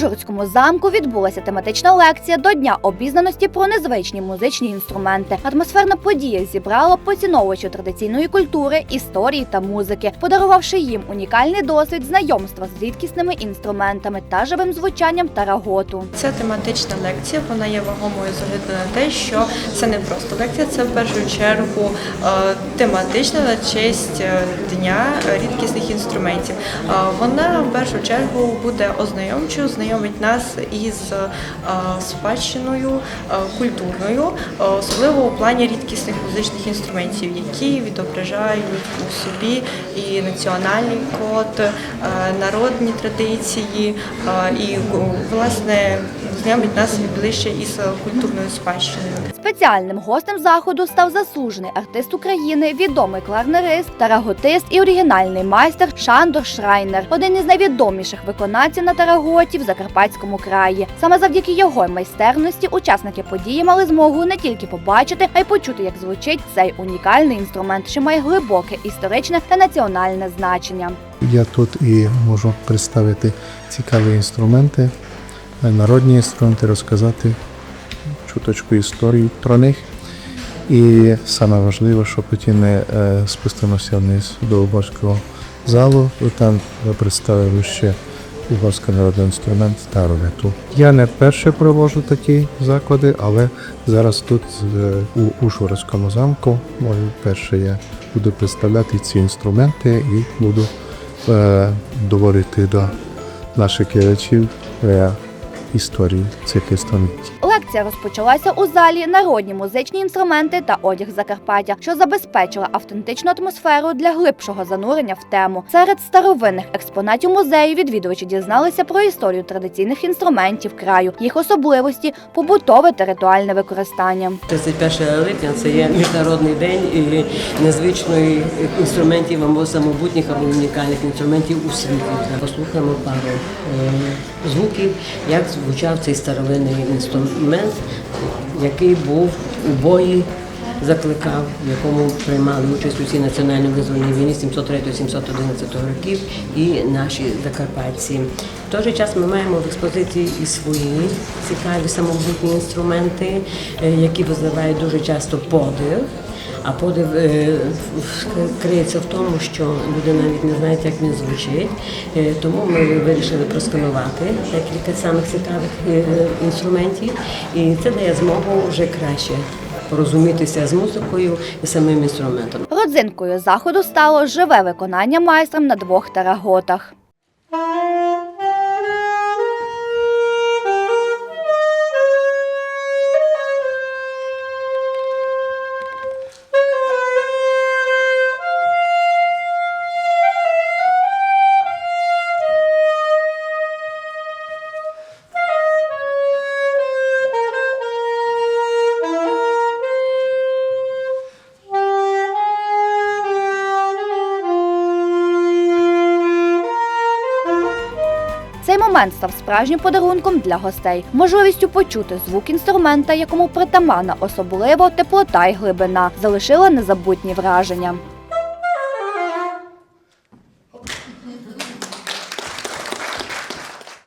Ужгородському замку відбулася тематична лекція до Дня обізнаності про незвичні музичні інструменти. Атмосферна подія зібрала поціновувачів традиційної культури, історії та музики, подарувавши їм унікальний досвід знайомства з рідкісними інструментами та живим звучанням тараготу. Ця тематична лекція вона є вагомою з на те, що це не просто лекція, це в першу чергу е, тематична на честь е, дня рідкісних інструментів. Е, Вона в першу чергу буде ознайомчою, знайомить нас із е, спадщиною е, культурною, е, особливо у плані рідкісних музичних інструментів, які відображають у собі і національний код, народні традиції, і власне знайомить нас ближче із культурною спадщиною. Спеціальним гостем заходу став заслужений артист України, відомий кларнерист, тараготист і оригінальний майстер Шандор Шрайнер, один із найвідоміших виконавців на тараготі в Закарпатському краї. Саме завдяки його майстерності учасники події мали змогу не тільки побачити, а й почути, як звучить цей унікальний інструмент, що має глибоке історичне та національне значення. Я тут і можу представити цікаві інструменти, народні інструменти, розказати чуточку історії про них. І саме важливе, що потім не е, спустимося вниз до угорського залу, і там представив ще угорський народний інструмент старовету. Я не перше проводжу такі заклади, але зараз тут е, у Ужгородському замку, може, перше я буду представляти ці інструменти і буду е, доводити до наших е, історії цих інструментів. Лекція розпочалася у залі народні музичні інструменти та одяг Закарпаття, що забезпечила автентичну атмосферу для глибшого занурення в тему. Серед старовинних експонатів музею відвідувачі дізналися про історію традиційних інструментів краю, їх особливості, побутове та ритуальне використання. 31 липня це є міжнародний день і незвичної інструментів або самобутніх або унікальних інструментів у світі. Послухаємо пару е, звуків, як звучав цей старовинний інструмент, який був у бої. Закликав, в якому приймали участь усі національно визвольній війні 703-711 років і наші закарпатці. В той же час ми маємо в експозиції і свої цікаві самобутні інструменти, е, які викликають дуже часто подив. А подив е, криється в тому, що люди навіть не знають, як він звучить. Е, Тому ми вирішили просканувати декілька самих цікавих е, інструментів, і це дає змогу вже краще порозумітися з музикою і самим інструментом. Родзинкою заходу стало живе виконання майстром на двох тараготах. Момент став справжнім подарунком для гостей, можливістю почути звук інструмента, якому притаманна особливо теплота й глибина, залишила незабутні враження.